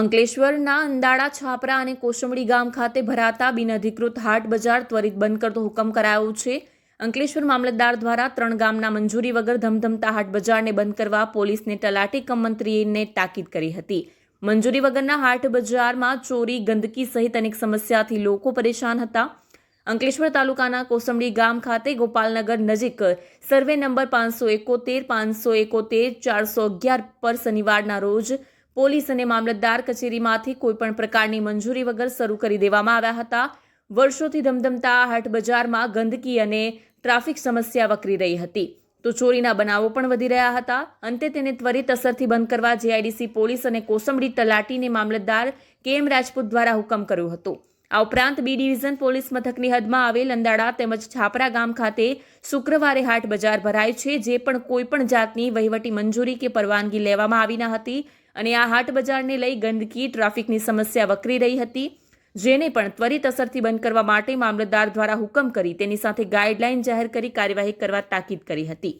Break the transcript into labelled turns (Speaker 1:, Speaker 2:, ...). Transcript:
Speaker 1: અંકલેશ્વરના અંદાડા છાપરા અને કોસંબડી ગામ ખાતે ભરાતા બિનઅધિકૃત હાટ બજાર ત્વરિત બંધ કરતો હુકમ કરાયો છે. અંકલેશ્વર મામલતદાર દ્વારા ત્રણ ગામના મંજૂરી વગર ધમધમતા હાટ બજારને બંધ કરવા પોલીસને તલાટી કમંત્રીને તાકીદ કરી હતી. મંજૂરી વગરના હાટ બજારમાં ચોરી, ગંદકી સહિત અનેક સમસ્યાથી લોકો પરેશાન હતા. અંકલેશ્વર તાલુકાના કોસંબડી ગામ ખાતે ગોપાલનગર નજીક સર્વે નંબર પાંચસો એકોતેર પાંચસો એકોતેર, ચારસો અગિયાર પર શનિવારના રોજ પોલીસ અને મામલતદાર કચેરીમાંથી કોઈપણ પ્રકારની મંજૂરી વગર શરૂ કરી દેવામાં આવ્યા હતા. વર્ષોથી ધમધમતા હાટ બજારમાં ગંદકી અને ટ્રાફિક સમસ્યા વકરી રહી હતી. તો ચોરીના બનાવો પણ વધી રહ્યા હતા. અંતે તેને ત્વરિત અસરથી બંધ કરવા જેઆઈડીસી પોલીસ અને કોસંબડી તલાટીને મામલતદાર કે એમ રાજપૂત દ્વારા હુકમ કર્યો હતો. આ ઉપરાંત બી ડિવિઝન પોલીસ મથકની હદમાં આવેલ અંદાડા તેમજ છાપરા ગામ ખાતે શુક્રવારે હાટ બજાર ભરાય છે, જે પણ કોઈપણ જાતની વહીવટી મંજૂરી કે પરવાનગી લેવામાં આવી ન હતી અને આ હાટ બજારને લઈ ગંદકી, ટ્રાફિકની સમસ્યા વકરી રહી હતી, જેને પણ ત્વરિત અસરથી બંધ કરવા માટે મામલતદાર દ્વારા હુકમ કરી તેની સાથે ગાઈડલાઈન જાહેર કરી કાર્યવાહી કરવા તાકીદ કરી હતી.